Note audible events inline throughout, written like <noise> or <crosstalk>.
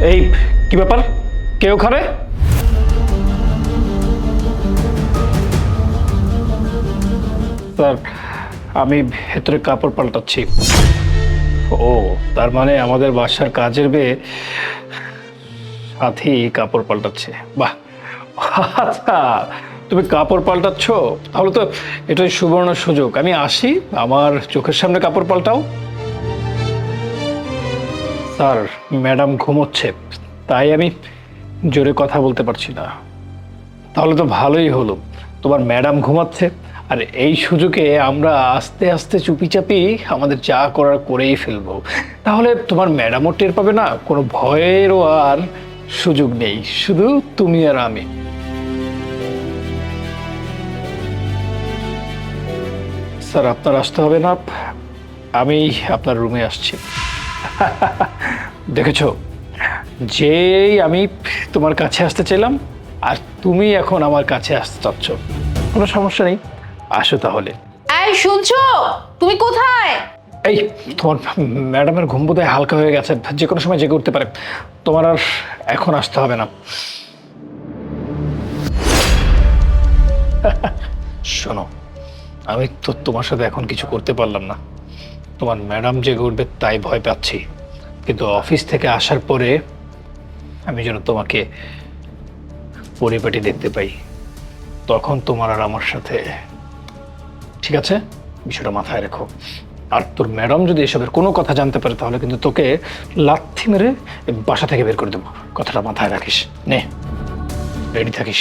এই, কি ব্যাপার? কে ওখানে? স্যার, আমি ভেতরে কাপড় পাল্টাচ্ছি। ও, তার মানে আমাদের বাসার কাজের মেয়ে সাথী কাপড় পাল্টাচ্ছে। বাহ! আচ্ছা তুমি কাপড় পাল্টাচ্ছ? তাহলে তো এটাই সুবর্ণ সুযোগ। আমি আসি, আমার চোখের সামনে কাপড় পাল্টাও। স্যার, ম্যাডাম ঘুমোচ্ছে, তাই আমি জোরে কথা বলতে পারছি না। তাহলে তো ভালোই হলো, তোমার ম্যাডাম ঘুমাচ্ছে, আর এই সুযোগে আমরা আস্তে আস্তে চুপিচাপি আমাদের যা করার করেই ফেলব। তাহলে তোমার ম্যাডামও টের পাবে না, কোনো ভয়েরও আর সুযোগ নেই, শুধু তুমি আর আমি। স্যার, আপনার আসতে হবে না, আমি আপনার রুমে আসছি। <laughs> দেখেছ? যেই আমি তোমার কাছে আসতে চাইলাম আর তুমি এখন আমার কাছে আসতে চাচ্ছ। কোনো সমস্যা নেই। আসো তাহলে। এই শুনছো? তুমি কোথায়? এই তোমার ম্যাডামের ঘুম বোধহয় হালকা হয়ে গেছে। যে কোনো সময় জেগে উঠতে পারে। তোমার আর এখন আসতে হবে না। শোনো আমি তো তোমার সাথে এখন কিছু করতে পারলাম না। তোমার ম্যাডাম জেগে উঠবে তাই ভয় পাচ্ছি। কিন্তু অফিস থেকে আসার পরে আমি যেন তোমাকে পরিপাটি দেখতে পাই। তখন তোমার আর আমার সাথে, ঠিক আছে? বিষয়টা মাথায় রেখো। আর তোর ম্যাডাম যদি এসবের কোনো কথা জানতে পারে, তাহলে কিন্তু তোকে লাথি মেরে বাসা থেকে বের করে দেবো। কথাটা মাথায় রাখিস। নে, রেডি থাকিস।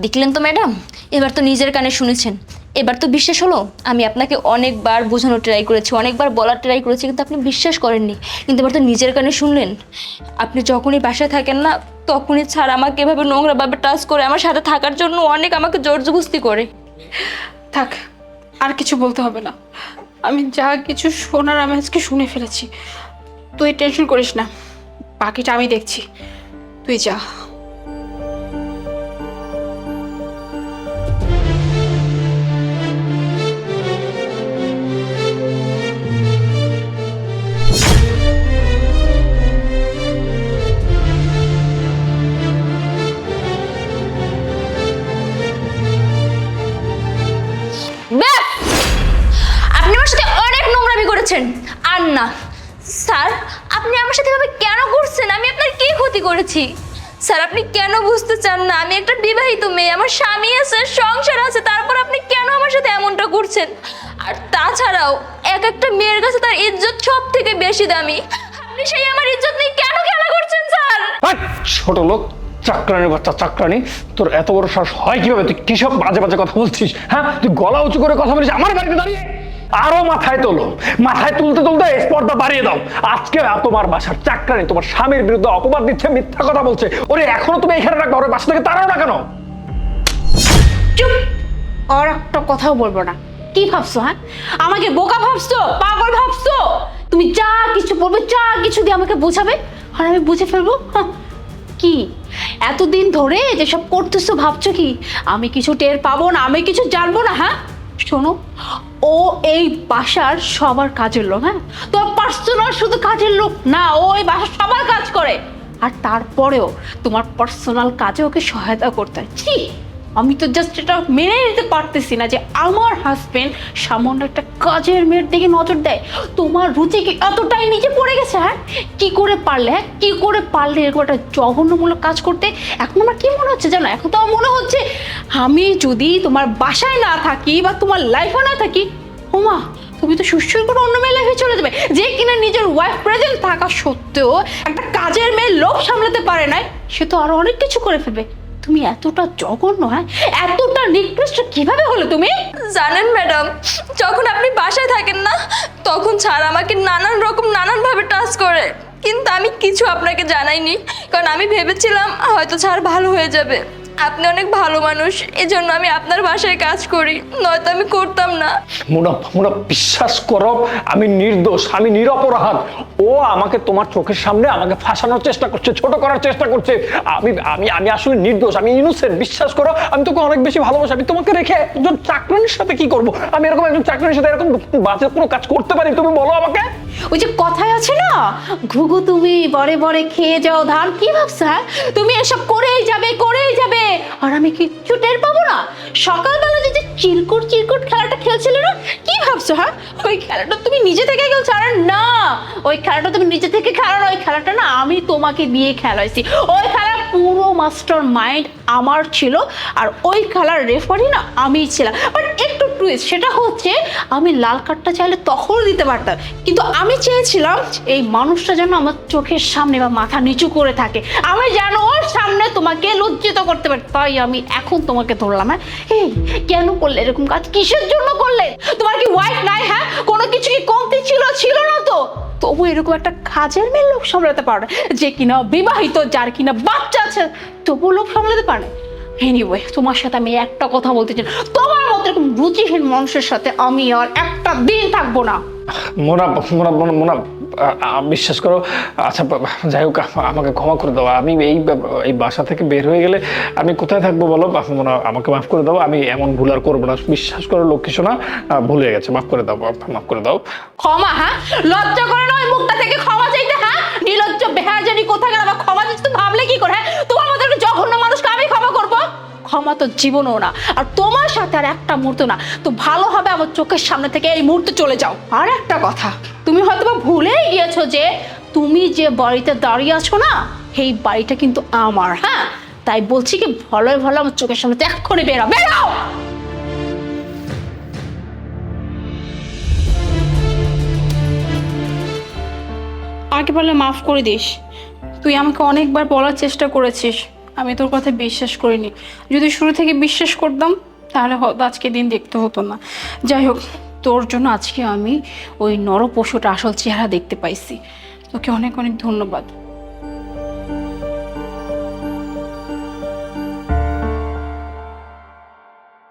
দেখলেন তো ম্যাডাম? এবার তো নিজের কানে শুনেছেন। এবার তো বিশ্বাস হলো? আমি আপনাকে অনেকবার বোঝানোর ট্রাই করেছি, অনেকবার বলার ট্রাই করেছি, কিন্তু আপনি বিশ্বাস করেননি। কিন্তু এবার তো নিজের কানে শুনলেন। আপনি যখনই বাসায় থাকেন না, তখনই ছাড় আমাকে এভাবে নোংরাভাবে টাচ করে, আমার সাথে থাকার জন্য অনেক আমাকে জোরজবস্তি করে। থাক, আর কিছু বলতে হবে না। আমি যা কিছু শোনার আমি আজকে শুনে ফেলেছি। তুই টেনশন করিস না। বাকিটা আমি দেখছি। তুই যা। করেছেন আর না স্যার, আপনি আমার সাথে এভাবে কেন করছেন আমি আপনার কি ক্ষতি করেছি? স্যার, আপনি কেন বুঝতে চান না? আমি একটা বিবাহিত মেয়ে, আমার স্বামী আছে, সংসার আছে, তারপর আপনি কেন আমার সাথে এমনটা করছেন আর তাছাড়াও, এক একটা মেয়ের কাছে তার ইজ্জত সব থেকে বেশি দামি। আপনি সেই আমার ইজ্জত নিয়ে কেন খেলা করছেন, স্যার! ছোট লোক, চাকরানি বাচ্চা, চাকরানি, তোর এত বড় সাহস হয় কীভাবে? তুই কি সব বাজে বাজে কথা বলছিস হ্যাঁ? তুই গলা উঁচু করে কথা বলিস, আমার বাড়িতে দাঁড়িয়ে। আরও মাথায় তোলো। মাথায় তুলতে তুলতে স্পর্ধা বাড়িয়ে দাও। আজকে তোমার বাসার চাকরানি তোমার স্বামীর বিরুদ্ধে অপবাদ দিচ্ছে, মিথ্যা কথা বলছে। ওরে, এখনও তুমি এখানে রাখবে? ওর, বাসা থেকে তারাও না কেন? চুপ! আর একটা কথাও বলব না। কি ভাবছ হ্যাঁ? আমাকে বোকা ভাবছ? পাগল ভাবছ? তুমি যা কিছু বলবে, যা কিছু দিয়ে আমাকে বোঝাবে, আর আমি বুঝে ফেলব? কি? এতদিন ধরে যেসব করতেছো, ভাবছ কি? আমি কিছু টের পাবো না, আমি কিছু জানব না হ্যাঁ? শোনো ও এই বাসার সবার কাজের লোক হ্যাঁ? তোর পার্সোনাল শুধু কাজের লোক না, ও এই বাসার সবার কাজ করে। আর তারপরেও তোমার পার্সোনাল কাজে ওকে সহায়তা করতে হয়। আমি তো জাস্ট এটা মেনে নিতে পারতেছি না যে আমার হাজবেন্ড সামান্য একটা কাজের মেয়ের দিকে নজর দেয়। তোমার রুচি কি এতটাই নিচে পড়ে গেছে হ্যাঁ? কি করে পারলে হ্যাঁ? কি করে পারলে এরকম একটা জঘন্যমূলক কাজ করতে? এখন আমার কি মনে হচ্ছে জানো? এখন তো আমার মনে হচ্ছে আমি যদি তোমার বাসায় না থাকি বা তোমার লাইফে না থাকি, ওমা, তুমি তো সুস্থই করে অন্য মেয়ে লাইফে চলে যাবে। যে কিনা নিজের ওয়াইফ প্রেজেন্ট থাকা সত্ত্বেও একটা কাজের মেয়ে লোভ সামলাতে পারে নাই, সে তো আরও অনেক কিছু করে ফেলবে। তুমি এতটা জঘন্য হ্যাঁ? এতটা নিকৃষ্ট কীভাবে হলো তুমি? জানেন ম্যাডাম, যখন আপনি বাসায় থাকেন না, তখন ছাড় আমাকে নানান রকম, নানানভাবে টাচ করে। কিন্তু আমি কিছু আপনাকে জানাইনি, কারণ আমি ভেবেছিলাম হয়তো ছাড় ভালো হয়ে যাবে। আপনি অনেক ভালো মানুষ, এজন্য আমি আপনার বাসায় কাজ করি, নয়তো আমি করতাম না। মুনা মুনা বিশ্বাস করো, আমি নির্দোষ, আমি নিরপরাধ। ও আমাকে তোমার চোখের সামনে আমাকে ফাঁসানোর চেষ্টা করছে, ছোট করার চেষ্টা করছে। আমি আমি আমি আসলে নির্দোষ, আমি ইনোসেন্ট বিশ্বাস করো, আমি তোকে অনেক বেশি ভালোবাসি, আমি তোমাকে রেখে একজন চাকরানির সাথে কি করব? আমি এরকম একজন চাকরানির সাথে এরকম বাজে কোনো কাজ করতে পারি, তুমি বলো আমাকে। ওই যে কথায় আছে না, ঘুঘু তুমি বরে বরে খেয়ে যাও ধান। কি ভাবছ হ্যাঁ? তুমি এসব করেই যাবে করেই যাবে। আর আমি কিচ্ছু টের পাবো না। সকালবেলা যে যে চিরকুট চিরকুট খেলাটা খেলছিলে না কি ভাবছ হ্যাঁ? ওই খেলাটা তুমি নিজে থেকে খেলছো? আরে না! ওই খেলাটা তুমি নিজে থেকে খেলো না, ওই খেলাটা না আমি তোমাকে দিয়ে খেলাইছি। ওই খেলার পুরো মাস্টার মাইন্ড আমার ছিল আর ওই খেলার রেফারি না আমিই ছিলাম। বাট একটু টুইস্ট সেটা হচ্ছে আমি লাল কার্ডটা চাইলে তখনও দিতে পারতাম। কিন্তু আমি চেয়েছিলাম এই মানুষটা যেন আমার চোখের সামনে বা মাথা নিচু করে থাকে। আমি যেন ওর সামনে তোমাকে লজ্জিত করতে পারি। তাই আমি এখন তোমাকে ধরলাম হ্যাঁ? এই কেন করলে? এরকম কাজ কিসের জন্য করলে? তোমার কি ওয়াইফ নাই হ্যাঁ? কোনো কিছু কি কমতি ছিল ছিল না তো? তবু এরকম একটা কাজের মেয়ে লোক সামলাতে পারে, যে কিনা বিবাহিত, যার কিনা বাচ্চা আছে, তবু লোক সামলাতে পারে। এনিওয়ে তোমার সাথে আমি একটা কথা বলতে চাই। তোমার মতো এরকম রুচিহীন মানুষের সাথে আমি আর একটা দিন থাকব না। মোনা মোনা মোনা বিশ্বাস করো আচ্ছা যাই হোক, আমাকে ক্ষমা করে দাও। আমি এই এই বাসা থেকে বের হয়ে গেলে আমি কোথায় থাকব বলো? আমাকে মাফ করে দাও, আমি এমন ভুল আর করব না। বিশ্বাস করো, লক্ষ্মী সোনা ভুল গেছে, মাফ করে দাও মাফ- করে দাও। ক্ষমা হ্যাঁ? লজ্জা করে না ওই মুখটা থেকে ক্ষমা চাইতে হ্যাঁ? নির্লজ্জ বেহাজানি কোথায় গেল? ক্ষমা চাইতে ভাবলে কি করে হ্যাঁ? তোমার মতো একটা জঘন্য মানুষকে আমি ক্ষমা করব? ক্ষমা তো জীবনও না, আর তোমার সাথে আর একটা মুহূর্ত না। তো ভালো হবে আমার চোখের সামনে থেকে এই মুহূর্তে চলে যাও। আর একটা কথা গিয়েছো যে তুমি যে বাড়িতে দাঁড়িয়ে আছো না সেই বাড়িটা কিন্তু আমার হ্যাঁ? তাই বলছি কি ভালোই ভালো আমার চোখের সামনে থেকে এক্ষুনি বেরো বেরো! আগে বলে মাফ করে দিস। তুই আমাকে অনেকবার বলার চেষ্টা করেছিস। আমি তোর কথা বিশ্বাস করিনি। যদি শুরু থেকে বিশ্বাস করতাম, তাহলে আজকে দিন দেখতে হতো না। যাই হোক তোর জন্য আজকে আমি ওই নর পশুটা আসল চেহারা দেখতে পাইছি। তোকে অনেক অনেক ধন্যবাদ।